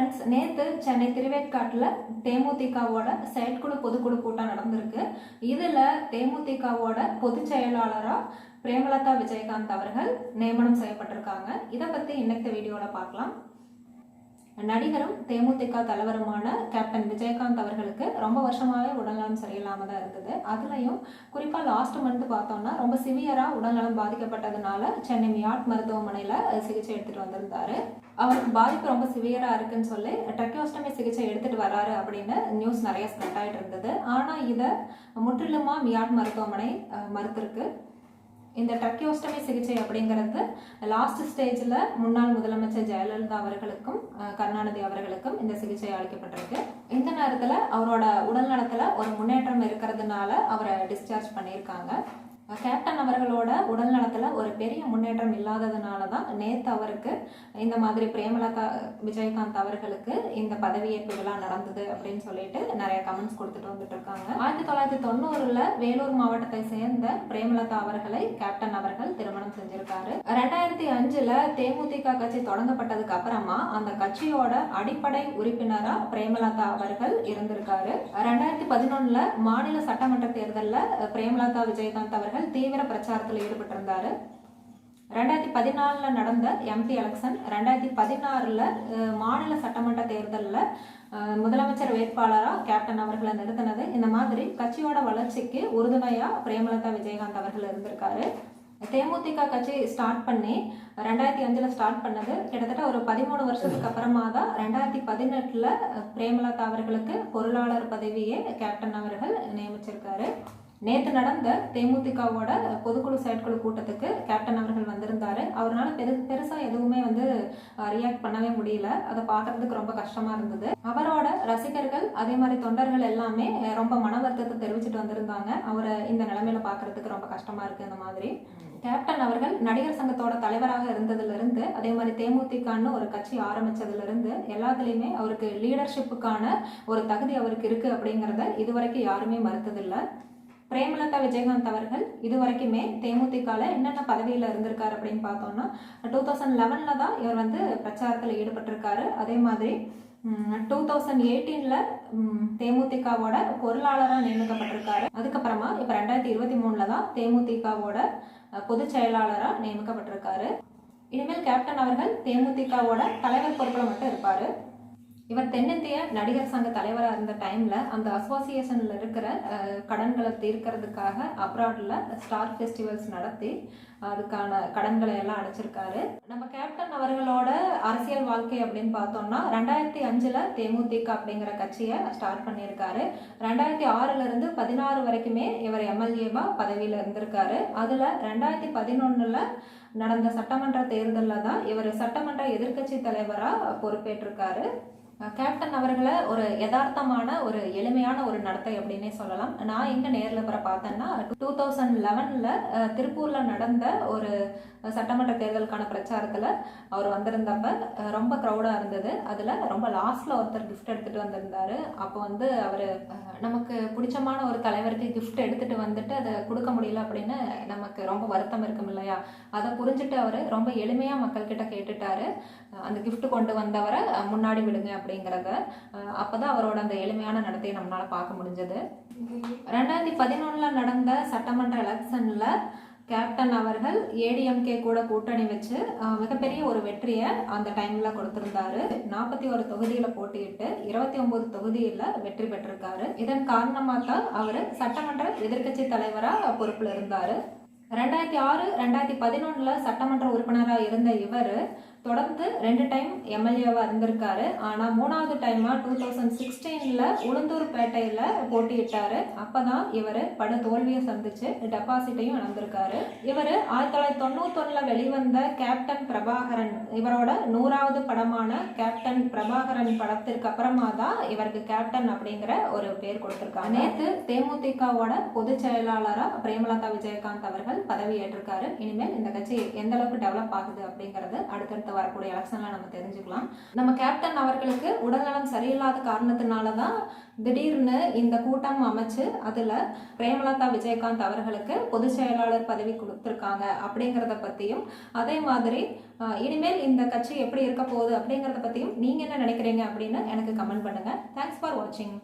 Friends நேற்று சென்னை திருவேற்காட்டில் தேமுதிகவோட செயற்குழு பொதுக்குழு கூட்டம் நடந்திருக்கு. இதில் தேமுதிகவோட பொதுச் செயலாளராக பிரேமலதா விஜயகாந்த் அவர்கள் நியமனம் செய்யப்பட்டிருக்காங்க. இதை பற்றி இன்னைக்கு வீடியோவில் பார்க்கலாம். நடிகரும் தேமுதிக தலைவருமான கேப்டன் விஜயகாந்த் அவர்களுக்கு ரொம்ப வருஷமாகவே உடல்நலம் சரியில்லாமல் தான் இருந்தது அதுலேயும் குறிப்பாக லாஸ்ட் மந்த் பார்த்தோம்னா ரொம்ப சிவியராக உடல்நலம் பாதிக்கப்பட்டதுனால சென்னை மியாட் மருத்துவமனையில் சிகிச்சை எடுத்துகிட்டு வந்திருந்தாரு. அவருக்கு பாதிப்பு ரொம்ப சிவியராக இருக்குன்னு சொல்லி டக்கியோஸ்டமி சிகிச்சை எடுத்துகிட்டு வராரு அப்படின்னு நியூஸ் நிறைய ஸ்ப்ரெட் ஆகிட்டு இருந்தது. ஆனால் இதை முற்றிலுமாக மியாட் மருத்துவமனை அஹ், மறுத்திருக்கு. இந்த ட்ரக்கியோஸ்டமி சிகிச்சை அப்படிங்கிறது லாஸ்ட் ஸ்டேஜில் முன்னாள் முதலமைச்சர் ஜெயலலிதா அவர்களுக்கும் கருணாநிதி அவர்களுக்கும் இந்த சிகிச்சை அளிக்கப்பட்டிருக்கு. இந்த நேரத்தில் அவரோட உடல் நலத்தில் ஒரு முன்னேற்றம் இருக்கிறதுனால அவரை டிஸ்சார்ஜ் பண்ணியிருக்காங்க. கேப்டன் அவர்களோட உடல் நலத்துல ஒரு பெரிய முன்னேற்றம் இல்லாததுனால தான் நேத்து அவருக்கு இந்த மாதிரி பிரேமலதா விஜயகாந்த் அவர்களுக்கு இந்த பதவியேற்பு விழா நடந்தது அப்படின்னு சொல்லிட்டு நிறைய கமெண்ட்ஸ் கொடுத்துட்டு வந்துட்டு இருக்காங்க. ஆயிரத்தி தொள்ளாயிரத்தி தொண்ணூறுல வேலூர் மாவட்டத்தை சேர்ந்த பிரேமலதா அவர்களை கேப்டன் அவர்கள் திருமணம் செஞ்சிருக்காரு. ரெண்டாயிரத்தி அஞ்சுல தேமுதிக கட்சி தொடங்கப்பட்டதுக்கு அப்புறமா அந்த கட்சியோட அடிப்படை உறுப்பினரா பிரேமலதா அவர்கள் இருந்திருக்காரு. ரெண்டாயிரத்தி பதினொன்னுல மாநில சட்டமன்ற தேர்தலில் பிரேமலதா விஜயகாந்த் அவர்கள் தீவிர பிரச்சாரத்தில் ஈடுபட்டிருந்தாரு. ரெண்டாயிரத்தி பதினாலில் நடந்த எம்பி எலெக்ஷன் ரெண்டாயிரத்தி பதினாறில் மாநில சட்டமன்ற தேர்தலில் முதலமைச்சர் வேட்பாளராக கேப்டன் அவர்களை நிறுத்தினது. இந்த மாதிரி கட்சியோட வளர்ச்சிக்கு உறுதுணையாக பிரேமலதா விஜயகாந்த் அவர்கள் இருந்திருக்காரு. தேமுதிக கட்சி ஸ்டார்ட் பண்ணி ரெண்டாயிரத்தி அஞ்சில் ஸ்டார்ட் பண்ணது கிட்டத்தட்ட ஒரு பதிமூணு வருஷத்துக்கு அப்புறமா தான் ரெண்டாயிரத்தி பதினெட்டில் பிரேமலதா அவர்களுக்கு பொருளாளர் பதவியே கேப்டன் அவர்கள் நியமிச்சிருக்காரு. நேற்று நடந்த தேமுதிகவோட பொதுக்குழு செயற்குழு கூட்டத்துக்கு கேப்டன் அவர்கள் வந்திருந்தார். அவரால் பெரு பெருசாக எதுவுமே வந்து ரியாக்ட் பண்ணவே முடியல. அதை பார்க்கறதுக்கு ரொம்ப கஷ்டமாக இருந்தது. அவரோட ரசிகர்கள் அதே மாதிரி தொண்டர்கள் எல்லாமே ரொம்ப மன வருத்தத்தை தெரிவிச்சிட்டு வந்திருந்தாங்க. அவரை இந்த நிலைமையில பார்க்கறதுக்கு ரொம்ப கஷ்டமாக இருக்குது அந்த மாதிரி. கேப்டன் அவர்கள் நடிகர் சங்கத்தோட தலைவராக இருந்ததுலேருந்து அதே மாதிரி தேமுதிகன்னு ஒரு கட்சி ஆரம்பித்ததுலேருந்து எல்லாத்துலேயுமே அவருக்கு லீடர்ஷிப்புக்கான ஒரு தகுதி அவருக்கு இருக்குது அப்படிங்கிறத இதுவரைக்கும் யாருமே மறுத்ததில்லை. பிரேமலதா விஜயகாந்த் அவர்கள் இது வரைக்குமே தேமுதிகாவில் என்னென்ன பதவியில் இருந்திருக்காரு அப்படின்னு பார்த்தோம்னா டூ தௌசண்ட் லெவனில் தான் இவர் வந்து பிரச்சாரத்தில் ஈடுபட்டிருக்காரு. அதே மாதிரி டூ தௌசண்ட் எயிட்டீனில் தேமுதிகவோட பொருளாளராக நியமிக்கப்பட்டிருக்காரு. அதுக்கப்புறமா இப்போ ரெண்டாயிரத்தி இருபத்தி மூணில் தான் தேமுதிகவோட பொதுச் செயலாளராக நியமிக்கப்பட்டிருக்காரு. இனிமேல் கேப்டன் அவர்கள் தேமுதிகவோட தலைவர் பொறுப்பில் மட்டும் இருப்பார். இவர் தென்னிந்திய நடிகர் சங்க தலைவராக இருந்த டைமில் அந்த அசோசியேஷனில் இருக்கிற கடன்களை தீர்க்கறதுக்காக அப்ராடில் ஸ்டார் ஃபெஸ்டிவல்ஸ் நடத்தி அதுக்கான கடன்களை எல்லாம் அடைச்சிருக்காரு. நம்ம கேப்டன் அவர்களோட அரசியல் வாழ்க்கை அப்படின்னு பார்த்தோம்னா ரெண்டாயிரத்தி அஞ்சில் தேமுதிக அப்படிங்கிற கட்சியை ஸ்டார்ட் பண்ணியிருக்காரு. ரெண்டாயிரத்தி ஆறுலருந்து பதினாறு வரைக்குமே இவர் எம்எல்ஏவா பதவியில் இருந்திருக்காரு. அதில் ரெண்டாயிரத்தி பதினொன்றில் நடந்த சட்டமன்ற தேர்தலில் தான் இவர் சட்டமன்ற எதிர்க்கட்சி தலைவராக பொறுப்பேற்றிருக்காரு. கேப்டன் அவர்களை ஒரு யதார்த்தமான ஒரு எளிமையான ஒரு நடத்தை அப்படின்னே சொல்லலாம். நான் எங்க நேரில் பிற பார்த்தேன்னா டூ தௌசண்ட் லெவனில் திருப்பூரில் நடந்த ஒரு சட்டமன்ற தேர்தலுக்கான பிரச்சாரத்தில் அவர் வந்திருந்தப்ப ரொம்ப க்ரௌடாக இருந்தது. அதில் ரொம்ப லாஸ்ட்டில் ஒருத்தர் கிஃப்ட் எடுத்துகிட்டு வந்திருந்தாரு. அப்போ வந்து அவர் நமக்கு பிடிச்சமான ஒரு தலைவருக்கு கிஃப்ட் எடுத்துகிட்டு வந்துட்டு அதை கொடுக்க முடியல அப்படின்னு நமக்கு ரொம்ப வருத்தம் இருக்கும் இல்லையா? அதை புரிஞ்சுட்டு அவர் ரொம்ப எளிமையாக மக்கள்கிட்ட கேட்டுட்டாரு. அந்த கிஃப்ட் கொண்டு வந்தவரை முன்னாடி விடுங்க அப்படிங்கிறத அப்பதான் அவரோட அந்த எளிமையான நடத்தையை நம்மளால பார்க்க முடிஞ்சது. ரெண்டாயிரத்தி பதினொன்னுல நடந்த சட்டமன்ற எலெக்ஷன்ல கேப்டன் அவர்கள் ஏடிஎம்கே கூட கூட்டணி வச்சு மிகப்பெரிய ஒரு வெற்றியை அந்த டைம்ல கொடுத்திருந்தாரு. நாற்பத்தி ஒரு தொகுதியில போட்டியிட்டு இருபத்தி ஒன்பது தொகுதியில வெற்றி பெற்றிருக்காரு. இதன் காரணமா தான் அவர் சட்டமன்ற எதிர்க்கட்சி தலைவரா பொறுப்புல இருந்தாரு. ரெண்டாயிரத்தி ஆறு ரெண்டாயிரத்தி பதினொன்னுல சட்டமன்ற உறுப்பினராக இருந்த இவர் தொடர்ந்து ரெண்டு டைம் எம்எல்ஏவா இருந்திருக்காரு. ஆனா மூணாவது டைமா டூ தௌசண்ட் சிக்ஸ்டீன்ல போட்டியிட்டார் போட்டியிட்டாரு. அப்பதான் இவர் படு தோல்வியை சந்திச்சு டெபாசிட்டையும் இழந்திருக்காரு. இவர் ஆயிரத்தி தொள்ளாயிரத்தி தொண்ணூத்தொன்னுல வெளிவந்த கேப்டன் பிரபாகரன் இவரோட நூறாவது படமான கேப்டன் பிரபாகரன் படத்திற்கு அப்புறமா தான் இவருக்கு கேப்டன் அப்படிங்கிற ஒரு பேர் கொடுத்திருக்காங்க. நேத்து தேமுதிகவோட பொதுச் செயலாளரா பிரேமலதா விஜயகாந்த் அவர்கள் பதவி ஏற்றிருக்காரு இனிமேல் இந்த கட்சி எந்த அளவுக்கு டெவலப் ஆகுது அப்படிங்கறது அடுத்தடுத்த அடுத்து வரக்கூடிய எலெக்ஷன்ல நம்ம தெரிஞ்சுக்கலாம். நம்ம கேப்டன் அவர்களுக்கு உடல்நலம் சரியில்லாத காரணத்தினால தான் திடீர்னு இந்த கூட்டம் அமைச்சு அதில் பிரேமலதா விஜயகாந்த் அவர்களுக்கு பொதுச் செயலாளர் பதவி கொடுத்துருக்காங்க அப்படிங்கிறத பற்றியும் அதே மாதிரி இனிமேல் இந்த கட்சி எப்படி இருக்க போகுது அப்படிங்கிறத பற்றியும் நீங்கள் என்ன நினைக்கிறீங்க அப்படின்னு எனக்கு கமெண்ட் பண்ணுங்கள் தேங்க்ஸ் ஃபார் வாட்சிங்